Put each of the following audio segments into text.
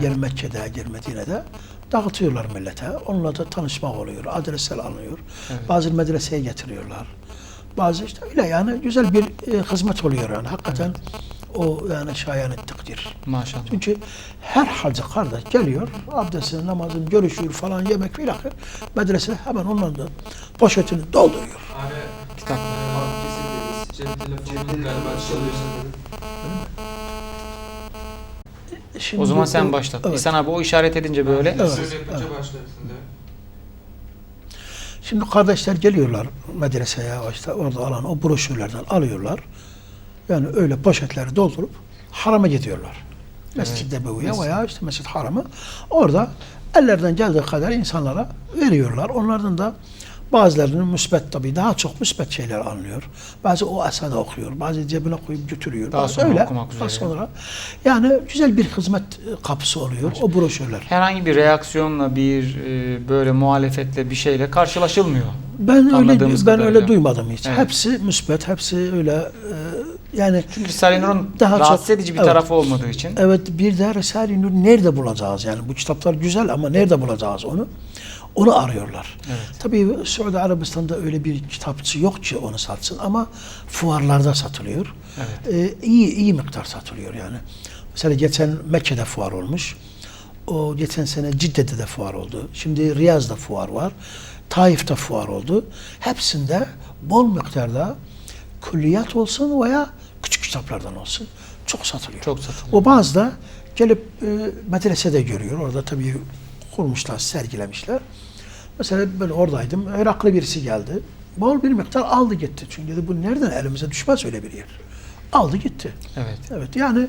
Gel Mekke'de, gel Medine'de dağıtıyorlar millete. Onunla da tanışmak oluyor. Adresler alınıyor. Bazı medreseye getiriyorlar. Bazı işte öyle yani güzel bir e, hizmet oluyor yani. Hakikaten o yani şayanı takdir. Maşallah. Çünkü her hacı kardeş geliyor, abdestini, namazını görüşüyor falan, yemek filan. Medrese hemen onların da poşetini dolduruyor. Abi Kitap. bak kesin dediniz. Cep telefonunu galiba çalıyorsun. Şimdi O zaman bu- sen başlat. Evet. İhsan abi o işaret edince böyle. Evet. Söz yapınca başlarsın de. Şimdi kardeşler geliyorlar medreseye, işte orada alan o broşürlerden alıyorlar. Yani öyle poşetleri doldurup harama gidiyorlar. Mescid-i Nebevi'ye Mescid. veya işte Mescid Haram'a. Orada ellerden geldiği kadar insanlara veriyorlar. Onlardan da bazılarının müsbet tabii daha çok müsbet şeyler anlıyor. Bazı o esada okuyor. Bazı cebine koyup götürüyor. Daha bazı sonra öyle. okumak üzere. Daha sonra. Yani güzel bir hizmet e, kapısı oluyor o broşürler. Herhangi bir reaksiyonla bir e, böyle muhalefetle bir şeyle karşılaşılmıyor. Ben öyle ben kadarıyla. öyle duymadım hiç. Evet. Hepsi müsbet, hepsi öyle e, yani Çünkü Risale-i Nur'un Daha rahatsız çok- edici bir evet. tarafı olmadığı için. evet bir de Risale-i Nur nerede bulacağız yani bu kitaplar güzel ama nerede bulacağız onu? Onu arıyorlar. Evet. Tabii Suudi Arabistan'da öyle bir kitapçı yok ki onu satsın ama fuarlarda satılıyor. Evet. Ee, iyi iyi miktar satılıyor yani. Mesela geçen Mekke'de fuar olmuş. O geçen sene Cidde'de de fuar oldu. Şimdi Riyaz'da fuar var. Taif'te fuar oldu. Hepsinde bol miktarda külliyat olsun veya küçük kitaplardan olsun çok satılıyor. Çok satılıyor. O bazı da gelip e, medresede görüyor. Orada tabii kurmuşlar, sergilemişler. Mesela ben oradaydım. Iraklı birisi geldi. Bol bir miktar aldı gitti. Çünkü dedi bu nereden elimize düşmez öyle bir yer. Aldı gitti. Evet. Evet yani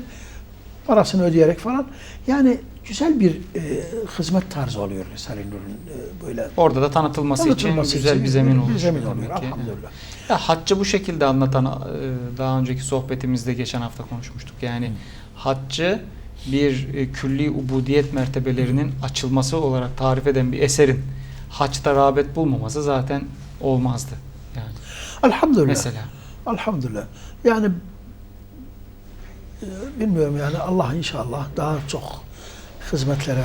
parasını ödeyerek falan. Yani güzel bir e, hizmet tarzı oluyor Risale-i Nur'un e, böyle Orada da tanıtılması, tanıtılması için güzel için bir zemin bir olmuş. zemin demek oluyor. Elhamdülillah. Ya haccı bu şekilde anlatan e, daha önceki sohbetimizde geçen hafta konuşmuştuk. Yani haccı bir e, külli ubudiyet mertebelerinin açılması olarak tarif eden bir eserin haçta rağbet bulmaması zaten olmazdı. Yani Elhamdülillah. mesela. Elhamdülillah. Yani e, bilmiyorum yani Allah inşallah daha çok hizmetlere,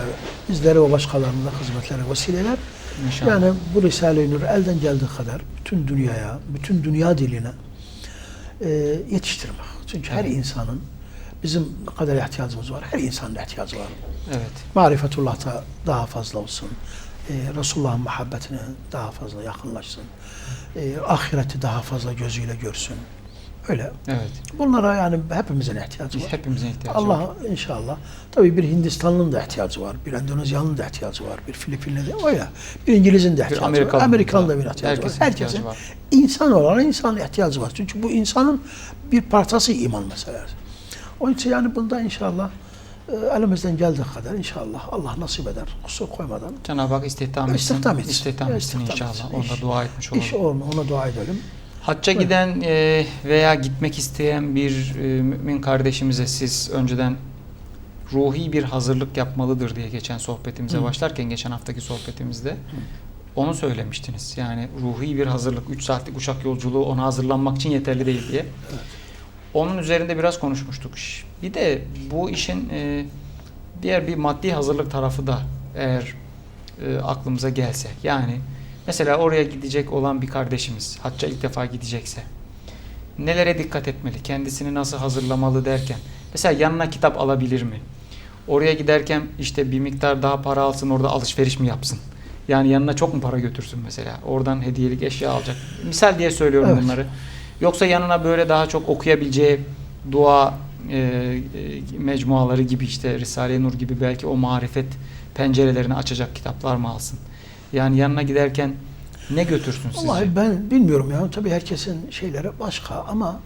bizlere ve başkalarına hizmetlere vesileler. İnşallah. Yani bu Risale-i Nur elden geldiği kadar bütün dünyaya, bütün dünya diline e, yetiştirmek. Çünkü her Evet. insanın bizim kadar ihtiyacımız var? Her insanın ihtiyacı var. Evet. Marifetullah'ta daha fazla olsun. E, Resulullah'ın muhabbetine daha fazla yakınlaşsın. E, ahireti daha fazla gözüyle görsün. Öyle. Evet. Bunlara yani hepimizin ihtiyacı var. hepimizin ihtiyacı var. Allah inşallah. Tabii bir Hindistanlı'nın da ihtiyacı var. Bir Endonezyalı'nın da ihtiyacı var. Bir Filipinli de ya. Bir İngiliz'in de ihtiyacı Amerikalı'nın var. Amerikan'ın da. da bir ihtiyacı Herkesin var. ihtiyacı Herkesin var. insan olan insanın ihtiyacı var. Çünkü bu insanın bir parçası iman meselesi. Onun için yani bunda inşallah e, elimizden geldiği kadar inşallah Allah nasip eder. Kusur koymadan. Cenab-ı Hak istihdam etsin. İstihdam etsin. İstihdam Evet, etsin istihdam inşallah. etsin. Onda İş- dua etmiş olalım. İş olma, ona dua edelim. Hacca Evet. giden e, veya gitmek isteyen bir e, mümin kardeşimize siz önceden ruhi bir hazırlık yapmalıdır diye geçen sohbetimize Hı. başlarken geçen haftaki sohbetimizde onu söylemiştiniz. Yani ruhi bir hazırlık 3 saatlik uçak yolculuğu ona hazırlanmak için yeterli değil diye. Onun üzerinde biraz konuşmuştuk. Bir de bu işin e, diğer bir maddi hazırlık tarafı da eğer e, aklımıza gelse. Yani mesela oraya gidecek olan bir kardeşimiz hacca ilk defa gidecekse nelere dikkat etmeli? Kendisini nasıl hazırlamalı derken mesela yanına kitap alabilir mi? Oraya giderken işte bir miktar daha para alsın orada alışveriş mi yapsın? Yani yanına çok mu para götürsün mesela? Oradan hediyelik eşya alacak. Misal diye söylüyorum Evet. bunları. Yoksa yanına böyle daha çok okuyabileceği dua e, e, mecmuaları gibi işte Risale-i Nur gibi belki o marifet pencerelerini açacak kitaplar mı alsın? Yani yanına giderken ne götürsün sizce? Vallahi ben bilmiyorum ya. Tabii herkesin şeyleri başka ama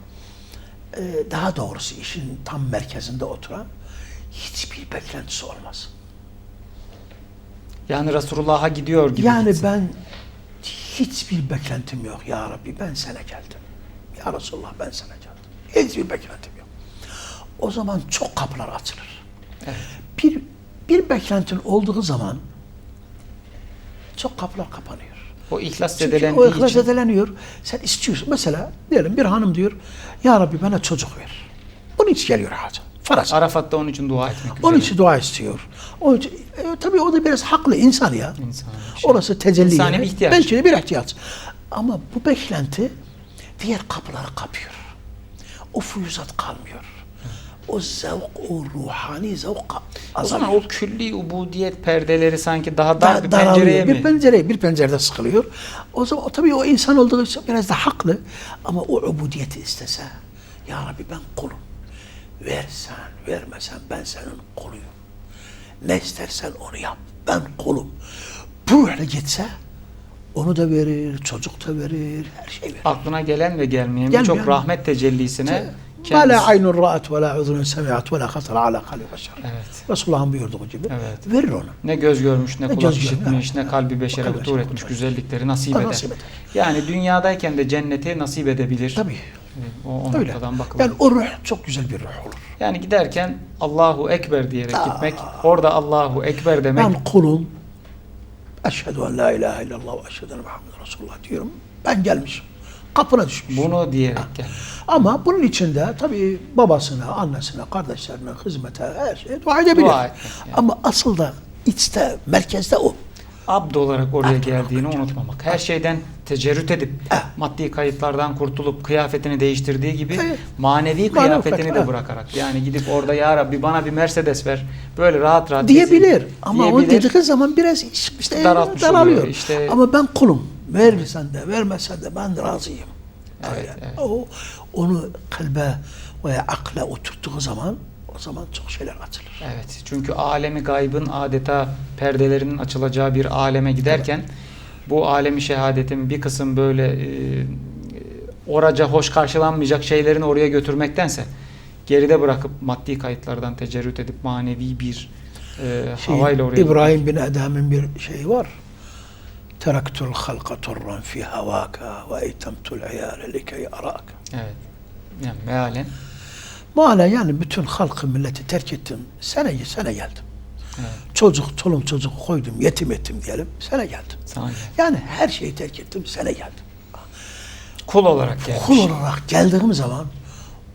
e, daha doğrusu işin tam merkezinde oturan hiçbir beklentisi olmaz. Yani Resulullah'a gidiyor gibi yani gitsin. ben hiçbir beklentim yok ya Rabbi ben sana geldim. Ya Resulullah ben sana geldim. Hiçbir beklentim yok. O zaman çok kapılar açılır. Evet. Bir bir beklentin olduğu zaman çok kapılar kapanıyor. O ihlas zedelendiği o ihlas için zedeleniyor. Sen istiyorsun. Mesela diyelim bir hanım diyor, Ya Rabbi bana çocuk ver. Bunun için geliyor hacı. Farz. Arafat'ta onun için dua etmek Onun üzere. için dua istiyor. Onun için, e, tabii o da biraz haklı insan ya. İnsani bir şey. Orası tecelli İnsani bir ihtiyaç. Belki de bir ihtiyaç. Ama bu beklenti diğer kapıları kapıyor. O füyüzat kalmıyor. O zevk, o ruhani zevk O zaman o külli ubudiyet perdeleri sanki daha Da- dar bir daralıyor. pencereye bir mi? pencereye bir pencerede sıkılıyor. O zaman o tabii o insan olduğu için biraz da haklı ama o ubudiyeti istese ya Rabbi ben kulum. Versen vermesen ben senin kuluyum. Ne istersen onu yap. Ben kulum. Böyle gitse onu da verir, çocuk da verir, her şey verir. Aklına gelen ve gelmeyen birçok rahmet tecellisine la kendisi... aynun ra'at ve la uzunun semi'at ve la hatara ala kalbi beşer. Evet. Resulullah'ın buyurduğu gibi Evet. verir onu. Ne göz görmüş, ne, Ne kulak işitmiş, ne kalbi beşere hutur beşere etmiş güzellikleri nasip eder. nasip eder. Yani dünyadayken de cenneti nasip edebilir. Tabii. O, o Öyle. noktadan bakılır. Yani o ruh çok güzel bir ruh olur. Yani giderken Allahu Ekber diyerek Aa. gitmek, orada Allahu Ekber demek Ben kulum. Eşhedü en la ilahe illallah ve eşhedü enne Muhammeden Resulullah diyorum. Ben gelmişim. Kapına düşmüş. bunu diyerek gel. Ama bunun içinde tabii babasına, annesine, kardeşlerine, hizmete, her şeye dua edebilir. Dua etmek yani. Ama asıl da içte, merkezde o. Abd olarak oraya geldiğini unutmamak. Her şeyden tecerrüt edip Eh. maddi kayıtlardan kurtulup kıyafetini değiştirdiği gibi manevi kıyafetini kıyafet, de bırakarak yani gidip orada ya Rabbi bana bir Mercedes ver. Böyle rahat rahat diyebilir. Ama o diyebilir. dediği zaman biraz iş- işte Daraltmış daralıyor. oluyor, işte- Ama ben kulum. Verirsen de vermesen de ben razıyım. Evet, Öyle. evet. O onu kalbe veya akla oturttuğu zaman o zaman çok şeyler açılır. Evet. Çünkü alemi gaybın adeta perdelerinin açılacağı bir aleme giderken bu alemi şehadetin bir kısım böyle e, oraca hoş karşılanmayacak şeylerini oraya götürmektense geride bırakıp maddi kayıtlardan tecerrüt edip manevi bir e, Şey, havayla oraya İbrahim bin Adem'in bir şeyi var. Teraktul halka turran fi havaka ve eytemtul iyale likey araka. Evet. Yani mealen Mala yani bütün halkı milleti terk ettim. Sene sene geldim. evet, Çocuk, çolum çocuk koydum, yetim ettim diyelim. Sene geldim. gel. Yani her şeyi terk ettim, sene geldim. Kul olarak gelmiş. Kul olarak geldiğim zaman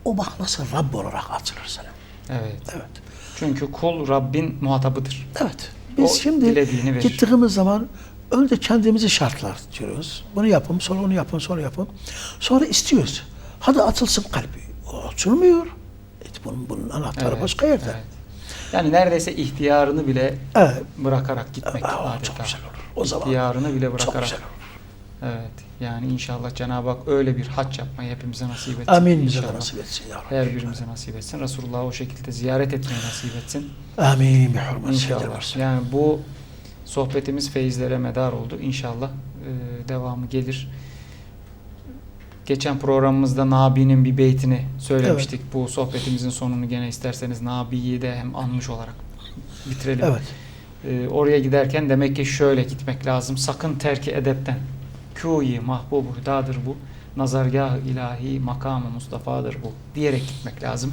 o bak nasıl Rabb olarak açılır sana. Evet. Evet. Çünkü kul Rabbin muhatabıdır. Evet. Biz O şimdi gittiğimiz zaman önce kendimizi şartlaştırıyoruz. Bunu yapın, sonra onu yapın, sonra yapın. Sonra istiyoruz. Hadi açılsın kalbi. O açılmıyor. Bunun, bunun anahtarı Evet, başka yerde. evet. Yani neredeyse ihtiyarını bile Evet. bırakarak gitmek adeta. çok güzel olur. O zaman İhtiyarını bile çok bırakarak. güzel olur. Evet. Yani inşallah Cenab-ı Hak öyle bir hac yapmayı hepimize nasip etsin. Amin İnşallah. nasip etsin ya Rabbi. Her birimize nasip etsin. Resulullah'ı o şekilde ziyaret etmeyi nasip etsin. Amin. İnşallah. Yani bu sohbetimiz feyizlere medar oldu. İnşallah e, devamı gelir. Geçen programımızda Nabi'nin bir beytini söylemiştik. Bu sohbetimizin sonunu gene isterseniz Nabi'yi de hem anmış olarak bitirelim. Evet. E, oraya giderken demek ki şöyle gitmek lazım. Sakın terki edepten. Kûyi mahbubu hüdadır bu. Nazargah ilahi makamı Mustafa'dır bu. Diyerek gitmek lazım.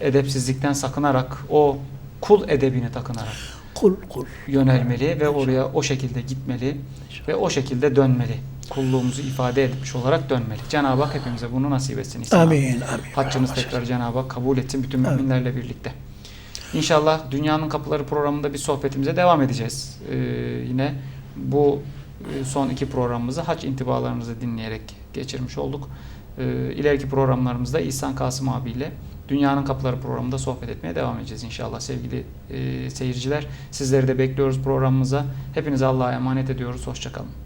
Edepsizlikten sakınarak o kul edebini takınarak Kul kul. yönelmeli ve oraya o şekilde gitmeli ve o şekilde dönmeli. Kulluğumuzu ifade etmiş olarak dönmeli. Cenab-ı Hak hepimize bunu nasip etsin. İslam. Amin. Amin. Haccımız tekrar Cenab-ı Hak kabul etsin bütün müminlerle birlikte. İnşallah Dünyanın Kapıları programında bir sohbetimize devam edeceğiz. Ee, yine bu e, son iki programımızı hac intibalarınızı dinleyerek geçirmiş olduk. Ee, ileriki programlarımızda İhsan Kasım abiyle Dünyanın Kapıları programında sohbet etmeye devam edeceğiz inşallah sevgili e, seyirciler. Sizleri de bekliyoruz programımıza. Hepinize Allah'a emanet ediyoruz. Hoşçakalın.